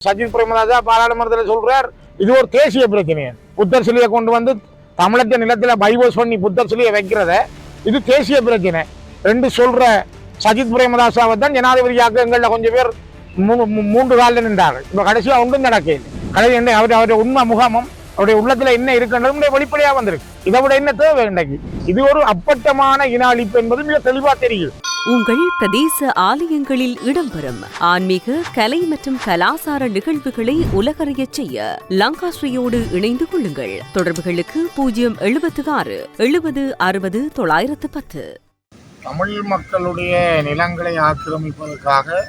சஜித் பிரேமதாசா பாராளுமன்றத்தில் சொல்றார் இது ஒரு தேசிய பிரச்சனை புத்தர் சிலையை கொண்டு வந்து தமிழக நிலத்தில் பைபோஸ் பண்ணி புத்தர் சிலையை வைக்கிறத இது தேசிய பிரச்சனை. ரெண்டு சொல்ற சஜித் பிரேமதாசாவை தான் ஜனாதிபதியாக எங்களில் கொஞ்சம் பேர் மூ- மூன்று காலில் நின்றார்கள். இப்போ கடைசியாக ஒன்றும் நடக்கல கடைசி என்ன அவர் அவருடைய உண்மை முகமும் அவருடைய உள்ளத்தில் என்ன இருக்குன்றது வெளிப்படையாக வந்திருக்கு. இதை விட என்ன தேவை இன்றைக்கு? இது ஒரு அப்பட்டமான இன அழிப்பு என்பது மிக தெளிவாக தெரியுது உங்கள் பிரதேச ஆலயங்களில் இடம்பெறும் ஆன்மீக கலை மற்றும் கலாசார நிகழ்வுகளை உலகறியச் செய்ய லங்காஸ்ரீயோடு இணைந்து கொள்ளுங்கள். தொடர்புகளுக்கு பூஜ்ஜியம் எழுபத்து ஆறு எழுபது அறுபது தொள்ளாயிரத்து பத்து. தமிழ் மக்களுடைய நிலங்களை ஆக்கிரமிப்பதற்காக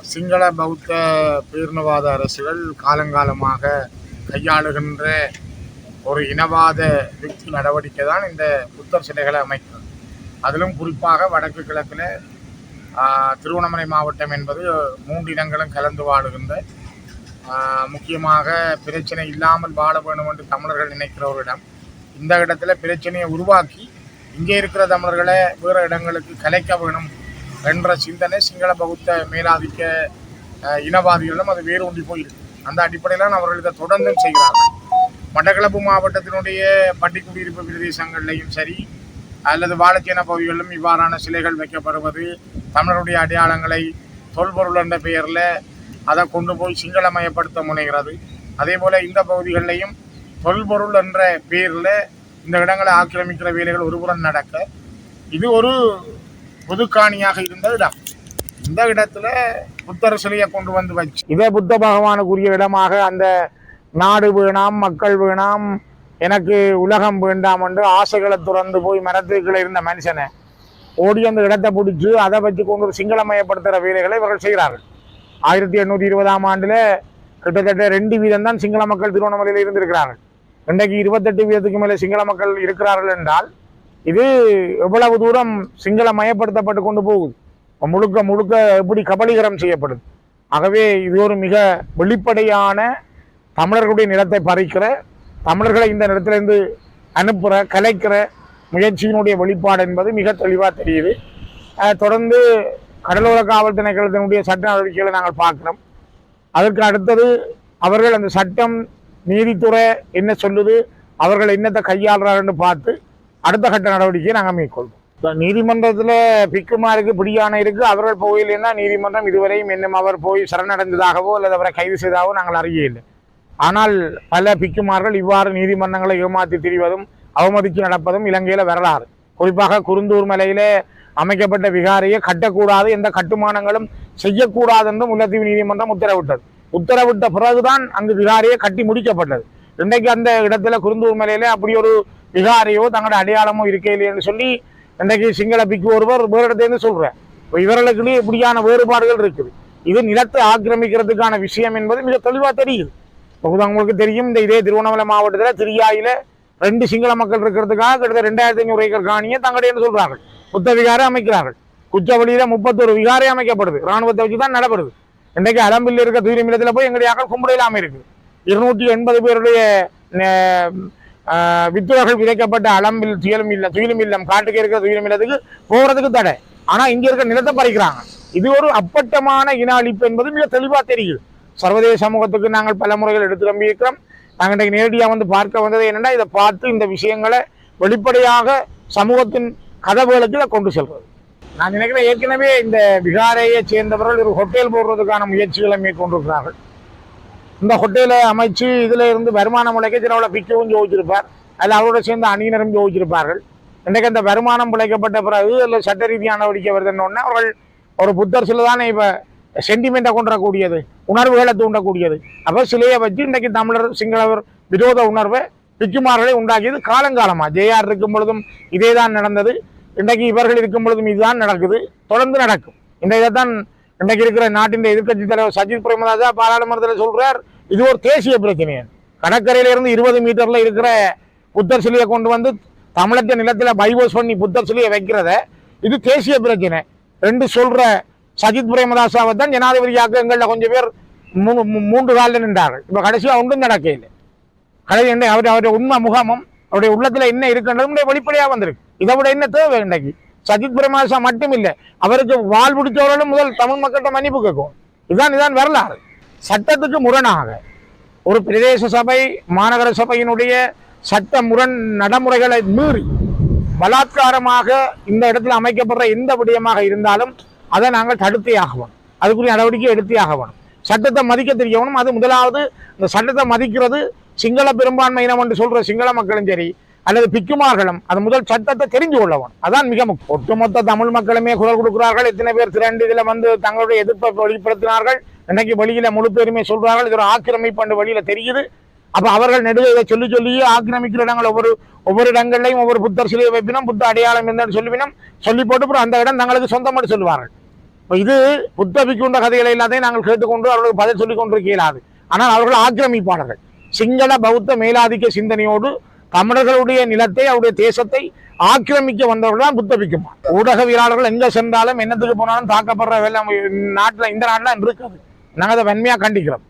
சிங்கள பௌத்த பேரினவாத அரசுகள் காலங்காலமாக கையாளுகின்ற ஒரு இனவாத யுக்தி நடவடிக்கை தான் இந்த புத்தர் சிலைகளை அமைக்கும். அதிலும் குறிப்பாக வடக்கு கிழக்கில் திருவண்ணாமலை மாவட்டம் என்பது மூன்று இனங்களும் கலந்து வாழுகின்ற முக்கியமாக பிரச்சனை இல்லாமல் வாழ வேண்டும் என்று தமிழர்கள் நினைக்கிற ஒரு இடம். இந்த இடத்துல பிரச்சனையை உருவாக்கி இங்கே இருக்கிற தமிழர்களை வேறு இடங்களுக்கு கலைக்க வேணும் என்ற சிந்தனை சிங்கள பௌத்த மேலாதிக்க இனவாதிகளும் இனவாதிகளிடம் அது வேறு ஒன்றி போயிருக்கு. அந்த அடிப்படையில் அவர்கள் இதை தொடர்ந்தும் செய்கிறார்கள். மட்டக்களப்பு மாவட்டத்தினுடைய பட்டிக்குடியிருப்பு பிரதேசங்கள்லையும் சரி அல்லது வாழைச்சேன பகுதிகளிலும் இவ்வாறான சிலைகள் வைக்கப்படுவது தமிழருடைய அடையாளங்களை தொல்பொருள் என்ற பெயரில் அதை கொண்டு போய் சிங்களமயப்படுத்த முனைகிறது. அதே போல் இந்த பகுதிகளிலையும் தொல்பொருள் என்ற பெயரில் இந்த இடங்களை ஆக்கிரமிக்கிற வேலைகள் ஒருபுறம் நடக்க இது ஒரு புதுக்காணியாக இருந்த இடம். இந்த இடத்துல புத்தர் சிலையை கொண்டு வந்து வச்சு இதே புத்த பகவானுக்குரிய இடமாக அந்த நாடு வேணாம் மக்கள் வேணாம் எனக்கு உலகம் வேண்டாம் என்று ஆசைகளை துறந்து போய் மரத்துக்குள்ள இருந்த மனுஷனை ஓடி அந்த இடத்தை பிடிச்சி அதை வச்சு கொண்டு ஒரு சிங்களமயப்படுத்துகிற வேலைகளை இவர்கள் செய்கிறார்கள். ஆயிரத்தி எண்ணூற்றி இருபதாம் ஆண்டில் கிட்டத்தட்ட ரெண்டு வீதம் தான் சிங்கள மக்கள் திருவண்ணாமலையில் இருந்திருக்கிறார்கள். இன்றைக்கு இருபத்தெட்டு வீதத்துக்கு மேலே சிங்கள மக்கள் இருக்கிறார்கள் என்றால் இது எவ்வளவு தூரம் சிங்கள மயப்படுத்தப்பட்டு கொண்டு போகுது. முழுக்க முழுக்க எப்படி கபலீகரம் செய்யப்படுது. ஆகவே இது ஒரு மிக வெளிப்படையான தமிழர்களுடைய நிலத்தை பறிக்கிற தமிழர்களை இந்த இடத்துலேருந்து அனுப்புகிற கலைக்கிற முயற்சியினுடைய வெளிப்பாடு என்பது மிக தெளிவாக தெரியுது. தொடர்ந்து கடலோர காவல் திணைக்களத்தினுடைய சட்ட நடவடிக்கைகளை நாங்கள் பார்க்குறோம். அதற்கு அடுத்தது அவர்கள் அந்த சட்டம் நீதித்துறை என்ன சொல்லுது அவர்கள் என்னத்தை கையாளுறாருன்னு பார்த்து அடுத்த கட்ட நடவடிக்கையை நாங்கள் மேற்கொள்வோம். இப்போ நீதிமன்றத்தில் பிக்குமாருக்கு பிடியான இருக்குது அவர்கள் போகலைன்னா நீதிமன்றம் இதுவரையும் இன்னும் அவர் போய் சரணடைந்ததாகவோ அல்லது அவரை கைது செய்தாகவோ நாங்கள் அறிய இல்லை ஆனால் பல பிக்குமார்கள் இவ்வாறு நீதிமன்றங்களை ஏமாற்றி திரிவதும் அவமதித்து நடப்பதும் இலங்கையில் வரலாறு. குறிப்பாக குருந்தூர் மலையிலே அமைக்கப்பட்ட விகாரையை கட்டக்கூடாது எந்த கட்டுமானங்களும் செய்யக்கூடாது என்றும் முல்லைத்தீவு நீதிமன்றம் உத்தரவிட்டது. உத்தரவிட்ட பிறகுதான் அங்கு விகாரையை கட்டி முடிக்கப்பட்டது. இன்றைக்கு அந்த இடத்துல குருந்தூர் மலையில அப்படி ஒரு விகாரையோ தங்களோட அடையாளமோ இருக்கையிலேன்னு சொல்லி இன்றைக்கு சிங்கள பிக்கு ஒருவர் வேறு இடத்துலேருந்து சொல்கிறேன் இப்போ இப்படியான வேறுபாடுகள் இருக்குது. இது நிலத்தை ஆக்கிரமிக்கிறதுக்கான விஷயம் என்பது மிக தெளிவாக தெரியுது. இப்போ உங்களுக்கு தெரியும். இந்த இதே திருவண்ணாமலை மாவட்டத்தில் திரியாயில ரெண்டு சிங்கள மக்கள் இருக்கிறதுக்காக கிட்டத்தட்ட ரெண்டாயிரத்தி ஐநூறு ஏக்கர் காணியை தங்களுடைய சொல்றார்கள் புத்த விகாரை அமைக்கிறார்கள். குச்சவெளியில முப்பத்தொரு விகாரை அமைக்கப்படுது. ராணுவத்தை வச்சு தான் நடப்படுது. இன்றைக்கு அலம்பில் இருக்க துயிலுமில்லத்தில் போய் எங்களுடைய அகல் கும்பிட இல்லாமல் இருக்குது இருநூற்றி எண்பது பேருடைய வித்துவர்கள் விதைக்கப்பட்ட அலம்பில் துயிலும் இல்லம் துயிலும் இல்லம். காட்டுக்கு இருக்கிற துயிலும் இல்லத்துக்கு போகிறதுக்கு தடை. ஆனால் இங்கே இருக்க நிலத்தை பறிக்கிறாங்க. இது ஒரு அப்பட்டமான இன அழிப்பு என்பது மிக தெளிவாக தெரியுது. சர்வதேச சமூகத்துக்கு நாங்கள் பல முறைகள் எடுத்து நம்பியிருக்கிறோம் நாங்கள் இன்றைக்கு நேரடியாக வந்து பார்க்க வந்தது என்னென்னா இதை பார்த்து இந்த விஷயங்களை வெளிப்படையாக சமூகத்தின் கதவுகளுக்கு இதை கொண்டு செல்வது. நான் நினைக்கிறேன் ஏற்கனவே இந்த விகாரையை சேர்ந்தவர்கள் ஒரு ஹோட்டல் போடுறதுக்கான முயற்சிகளை மேற்கொண்டிருக்கிறார்கள். இந்த ஹோட்டலை அமைச்சு இதில் இருந்து வருமானம் உழைக்க சிலவில் பிக்கவும் ஜோதிச்சிருப்பார் அதில் அவரோட சேர்ந்த அணியினரும் ஜோதிச்சிருப்பார்கள் இன்றைக்கு அந்த வருமானம் பிழைக்கப்பட்ட பிறகு இல்லை சட்ட ரீதியான நடவடிக்கை வருதுன்னு அவர்கள் ஒரு புத்தர் சில தானே இப்போ சென்டிமெண்ட்டை கொண்டக்கூடியது உணர்வுகளை தூண்டக்கூடியது. அப்போ சிலையை வச்சு இன்றைக்கு தமிழர் சிங்களவர் விரோத உணர்வை பிக்குமார்களை உண்டாக்கியது காலங்காலமாக ஜேஆர் இருக்கும் பொழுதும் இதே தான் நடந்தது. இன்றைக்கு இவர்கள் இருக்கும் பொழுதும் இதுதான் நடக்குது. தொடர்ந்து நடக்கும். இந்த தான் இன்றைக்கு இருக்கிற நாட்டின் எதிர்க்கட்சி தலைவர் சஜித் பிரேமதாசா பாராளுமன்றத்தில் சொல்கிறார் இது ஒரு தேசிய பிரச்சனை கடற்கரையிலிருந்து இருபது மீட்டரில் இருக்கிற புத்தர் சிலையை கொண்டு வந்து தமிழத்தின் நிலத்தில் பைபோஸ் பண்ணி புத்தர் சிலையை வைக்கிறத இது தேசிய பிரச்சனை. ரெண்டு சொல்கிற சஜித் பிரேமதாசாவை தான் ஜனாதிபதியாக எங்களில் கொஞ்சம் பேர் மூ- மூன்று காலில் நின்றார்கள். இப்போ கடைசியாக ஒன்றும் நடக்கையில் கடைசி என்ன அவர் அவருடைய உண்மை முகமும் அவருடைய உள்ளத்துல என்ன இருக்குன்றதும் வெளிப்படையாக வந்திருக்கு. இதை விட என்ன தேவை இன்றைக்கு? சஜித் பிரேமதாசா மட்டும் இல்லை அவருக்கு வாழ் பிடிச்சவர்களும் முதல் தமிழ் மக்கள்கிட்ட மன்னிப்பு கேட்கும். இதுதான் இதுதான் வரலாறு. சட்டத்துக்கு முரணாக ஒரு பிரதேச சபை மாநகர சபையினுடைய சட்ட முரண் நடைமுறைகளை மீறி பலாத்காரமாக இந்த இடத்துல அமைக்கப்படுற எந்த விடயமாக இருந்தாலும் அதை நாங்கள் தடுத்தே ஆகணும் அதுக்குரிய நடவடிக்கை எடுத்தே ஆகணும் சட்டத்தை மதிக்க தெரியவனும் அது முதலாவது இந்த சட்டத்தை மதிக்கிறது சிங்கள பெரும்பான்மை இனம் என்று சொல்ற சிங்கள மக்களும் சரி அல்லது பிக்குமார்களும் அது முதல் சட்டத்தை தெரிஞ்சு கொள்ளவன் அதான் மிக முக்கியம் ஒட்டுமொத்த தமிழ் மக்களுமே குரல் கொடுக்கிறார்கள். எத்தனை பேர் திரண்டு இதில் வந்து தங்களுடைய எதிர்ப்பை வெளிப்படுத்தினார்கள். இன்னைக்கு வெளியில முழு பேருமே சொல்றார்கள். இது ஒரு ஆக்கிரமிப்பு என்று தெரியுது. அப்ப அவர்கள் நெடுக இதை சொல்லி சொல்லியே ஆக்கிரமிக்கிற இடங்கள் ஒவ்வொரு ஒவ்வொரு இடங்கள்லையும் ஒவ்வொரு புத்தர் சிலையை வைப்பினும் புத்த அடையாளம் என்னன்னு சொல்லுவினும் சொல்லி போட்டு அப்புறம் அந்த இடம் தங்களுக்கு சொந்தமாக சொல்லுவார்கள். இப்போ இது புத்த பிக்குண்ட கதைகளை எல்லாத்தையும் நாங்கள் கேட்டுக்கொண்டு அவர்களுக்கு பதில் சொல்லிக் கொண்டிருக்க இயலாது ஆனால் அவர்கள் ஆக்கிரமிப்பாளர்கள். சிங்கள பௌத்த மேலாதிக்க சிந்தனையோடு தமிழர்களுடைய நிலத்தை அவருடைய தேசத்தை ஆக்கிரமிக்க வந்தவர்கள் தான் புத்த பிக்குமா ஊடகவியலாளர்கள் எங்கே சென்றாலும் என்னத்துக்கு போனாலும் தாக்கப்படுற வெள்ளம் நாட்டில் இந்த நாட்டில் இருக்குது. நாங்கள் அதை வன்மையாக கண்டிக்கிறோம்.